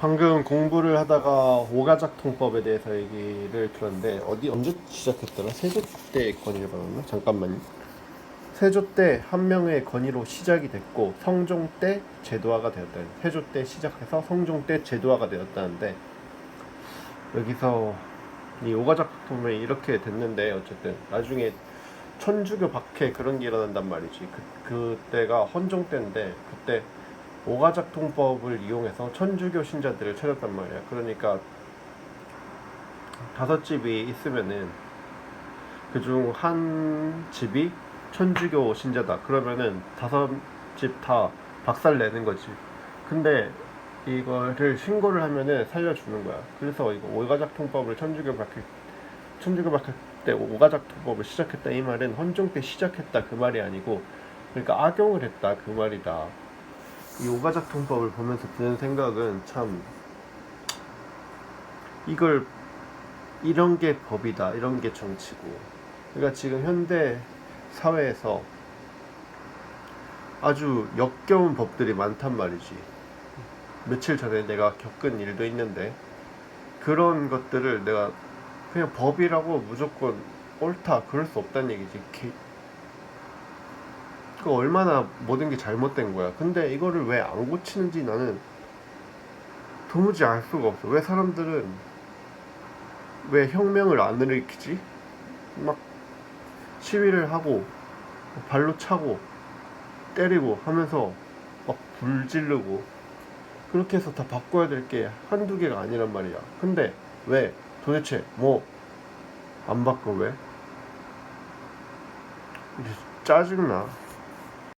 방금 공부를 하다가 오가작 통법에 대해서 얘기를 들었는데 어디 언제 시작했더라? 세조 때 건의를 받았나? 잠깐만요. 세조 때 한 명의 건의로 시작이 됐고 성종 때 제도화가 되었다. 세조 때 시작해서 성종 때 제도화가 되었다는데 여기서 이 오가작 통법이 이렇게 됐는데 어쨌든 나중에 천주교 박해 그런 게 일어난단 말이지. 그 그때가 헌종 때인데 그때 오가작 통법을 이용해서 천주교 신자들을 찾았단 말이야. 그러니까 다섯 집이 있으면은 그중 한 집이 천주교 신자다. 그러면은 다섯 집 다 박살 내는 거지. 근데 이거를 신고를 하면은 살려주는 거야. 그래서 이거 오가작 통법을 천주교 박해 천주교 박해 때 오가작 통법을 시작했다 이 말은 헌종 때 시작했다 그 말이 아니고 그러니까 악용을 했다 그 말이다. 이 오가작 통법을 보면서 드는 생각은 참 이걸 이런 게 법이다 이런 게 정치고. 그러니까 지금 현대 사회에서 아주 역겨운 법들이 많단 말이지. 며칠 전에 내가 겪은 일도 있는데 그런 것들을 내가 그냥 법이라고 무조건 옳다 그럴 수 없다는 얘기지. 개- 그 얼마나 모든 게 잘못된 거야. 근데 이거를 왜 안 고치는지 나는 도무지 알 수가 없어. 왜 사람들은 왜 혁명을 안 일으키지? 막 시위를 하고 발로 차고 때리고 하면서 막 불지르고 그렇게 해서 다 바꿔야 될 게 한두 개가 아니란 말이야. 근데 왜 도대체 뭐 안 바꿔 왜? 짜증나.